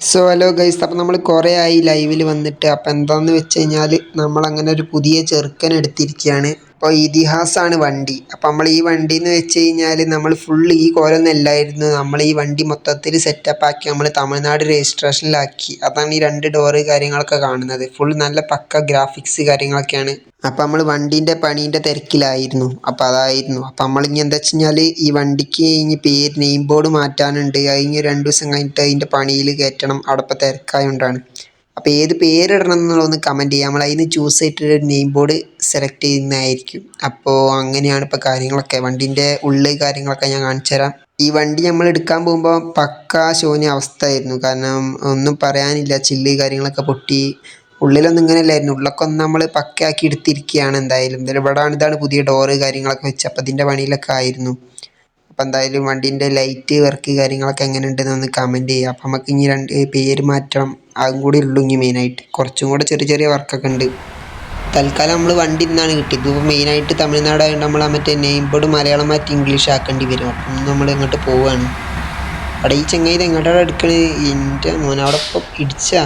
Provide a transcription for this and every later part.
So hello guys അപ്പോൾ നമ്മൾ കുറേ ആയി ലൈവിൽ വന്നിട്ട്. അപ്പോൾ എന്താണെന്ന് വെച്ച് കഴിഞ്ഞാൽ നമ്മളങ്ങനെ ഒരു പുതിയ ചെറുക്കൻ എടുത്തിരിക്കുകയാണ് അപ്പോൾ ഇതിഹാസമാണ് വണ്ടി. അപ്പോൾ നമ്മൾ ഈ വണ്ടി എന്ന് വെച്ച് കഴിഞ്ഞാൽ നമ്മൾ ഫുൾ ഈ കോലൊന്നും അല്ലായിരുന്നു നമ്മൾ ഈ വണ്ടി മൊത്തത്തിൽ സെറ്റപ്പ് ആക്കി നമ്മൾ തമിഴ്നാട് രജിസ്ട്രേഷനിലാക്കി. അതാണ് ഈ രണ്ട് ഡോറ് കാര്യങ്ങളൊക്കെ കാണുന്നത്. ഫുൾ നല്ല പക്ക ഗ്രാഫിക്സ് കാര്യങ്ങളൊക്കെയാണ്. അപ്പോൾ നമ്മൾ വണ്ടീന്റെ പണീന്റെ തിരക്കിലായിരുന്നു. അപ്പോൾ അതായിരുന്നു. അപ്പോൾ നമ്മൾ ഇനി എന്താ വെച്ച് കഴിഞ്ഞാൽ ഈ വണ്ടിക്ക് ഇനി പേര് നെയിം ബോർഡ് മാറ്റാനുണ്ട്. അതിന് രണ്ട് ദിവസം കഴിഞ്ഞിട്ട് അതിന്റെ പണിയിൽ കയറ്റണം അവിടെ ഇപ്പോൾ തിരക്കായതുകൊണ്ടാണ് അപ്പോൾ ഏത് പേരിടണം എന്നുള്ളതൊന്ന് കമന്റ് ചെയ്യുക നമ്മൾ അതിന് ചൂസ് ചെയ്തിട്ട് ഒരു നെയിം ബോർഡ് സെലക്ട് ചെയ്യുന്നതായിരിക്കും. അപ്പോൾ അങ്ങനെയാണ് ഇപ്പോൾ കാര്യങ്ങളൊക്കെ. വണ്ടീന്റെ ഉള്ളിൽ കാര്യങ്ങളൊക്കെ ഞാൻ കാണിച്ചു തരാം. ഈ വണ്ടി നമ്മൾ എടുക്കാൻ പോകുമ്പോൾ പക്ക ശോന്യ അവസ്ഥയായിരുന്നു. കാരണം ഒന്നും പറയാനില്ല. ചില്ല് കാര്യങ്ങളൊക്കെ പൊട്ടി. ഉള്ളിലൊന്നും ഇങ്ങനെയല്ലായിരുന്നു ഉള്ളൊക്കെ ഒന്ന് നമ്മൾ പക്കയാക്കി എടുത്തിരിക്കുകയാണ് എന്തായാലും. എന്തായാലും ഇവിടെ ഇതാണ് പുതിയ ഡോറ് കാര്യങ്ങളൊക്കെ വെച്ച് അപ്പോൾ ഇതിന്റെ പണിയിലൊക്കെ ആയിരുന്നു. അപ്പോൾ എന്തായാലും വണ്ടീന്റെ ലൈറ്റ് വർക്ക് കാര്യങ്ങളൊക്കെ എങ്ങനെ ഉണ്ടെന്ന് ഒന്ന് കമന്റ് ചെയ്യുക. അപ്പം നമുക്ക് ഇനി രണ്ട് പേര് മാറ്റണം. അതും കൂടി ഉള്ളൂ ഇനി മെയിനായിട്ട് കുറച്ചും കൂടെ ചെറിയ ചെറിയ വർക്കൊക്കെ ഉണ്ട്. തൽക്കാലം നമ്മൾ വണ്ടി ഇന്നാണ് കിട്ടിയത്. ഇപ്പോൾ മെയിനായിട്ട് തമിഴ്നാട് ആയതുകൊണ്ട് നമ്മൾ മറ്റേ നെയിം ബോർഡ് മലയാളം മാറ്റി ഇംഗ്ലീഷ് ആക്കേണ്ടി വരും. അപ്പം നമ്മൾ ഇങ്ങോട്ട് പോവുകയാണ് അവിടെ ഈ ചങ്ങായി എങ്ങോട്ടാണ് എടുക്കണത് എന്റെ മോനെ അവിടെ ഇപ്പം ഇടിച്ചാ.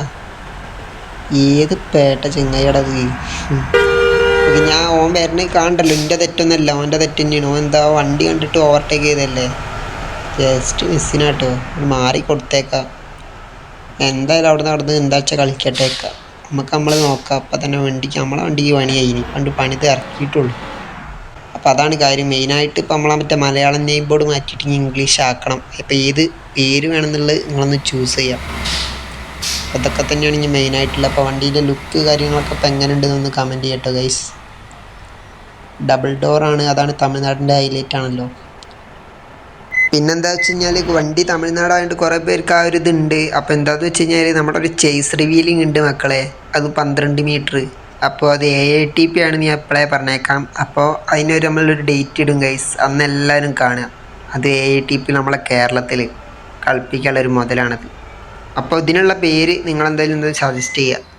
ഏത് പേട്ട ചെങ്ങായിയുടെ അത് ഞാൻ ഓൻ വരുന്നത് കാണണ്ടല്ലോ എന്റെ തെറ്റൊന്നല്ല ഓന്റെ തെറ്റ് തന്നെയാണ് ഓൻ എന്താ വണ്ടി കണ്ടിട്ട് ഓവർടേക്ക് ചെയ്തല്ലേ ജസ്റ്റ് മിസ്സിനാട്ടോ മാറി കൊടുത്തേക്കാം. എന്തായാലും അവിടെ നടന്ന് എന്താ വെച്ചാൽ കളിക്കട്ടേക്കാം. നമുക്ക് നമ്മൾ നോക്കാം. അപ്പം തന്നെ വണ്ടിക്ക് നമ്മളെ വണ്ടിക്ക് പണി ഇനി പണ്ട് പണി ഇറക്കിയിട്ടുള്ളൂ. അപ്പം അതാണ് കാര്യം. മെയിനായിട്ട് ഇപ്പം നമ്മളെ മറ്റേ മലയാളം നെയിം ബോർഡ് മാറ്റിയിട്ട് ഇംഗ്ലീഷ് ആക്കണം. ഇപ്പം ഏത് പേര് വേണമെന്നുള്ളത് നിങ്ങളൊന്ന് ചൂസ് ചെയ്യാം. അപ്പോൾ ഇതൊക്കെ തന്നെയാണ് ഇനി മെയിനായിട്ടുള്ള അപ്പോൾ വണ്ടീന്റെ ലുക്ക് കാര്യങ്ങളൊക്കെ ഇപ്പോൾ എങ്ങനെ ഉണ്ടെന്നൊന്ന് കമന്റ് ചെയ്യട്ടോ ഗൈസ് ഡബിൾ ഡോറാണ് അതാണ് തമിഴ്നാടിന്റെ ഹൈലൈറ്റ് ആണല്ലോ. പിന്നെന്താ വെച്ച് കഴിഞ്ഞാൽ വണ്ടി തമിഴ്നാടായതുകൊണ്ട് കുറേ പേർക്ക് ആ ഒരു ഇതുണ്ട്. അപ്പോൾ എന്താണെന്ന് വെച്ച് കഴിഞ്ഞാൽ നമ്മുടെ ഒരു ചേസ് റിവീലിംഗ് ഉണ്ട് മക്കളെ. അത് പന്ത്രണ്ട് മീറ്റർ അപ്പോൾ അത് എ ഐ ടി പി ആണ് ഞാൻ എപ്പോഴേ പറഞ്ഞേക്കാം. അപ്പോൾ അതിനൊരു നമ്മളൊരു ഡേറ്റ് ഇടും ഗൈസ് അന്ന് എല്ലാവരും കാണുക. അത് എ ഐ ടി പി നമ്മളെ കേരളത്തിൽ കളിപ്പിക്കാനുള്ള ഒരു മുതലാണത്. അപ്പോൾ ഇതിനുള്ള പേര് നിങ്ങളെന്തായാലും ഒന്ന് സജസ്റ്റ് ചെയ്യുക.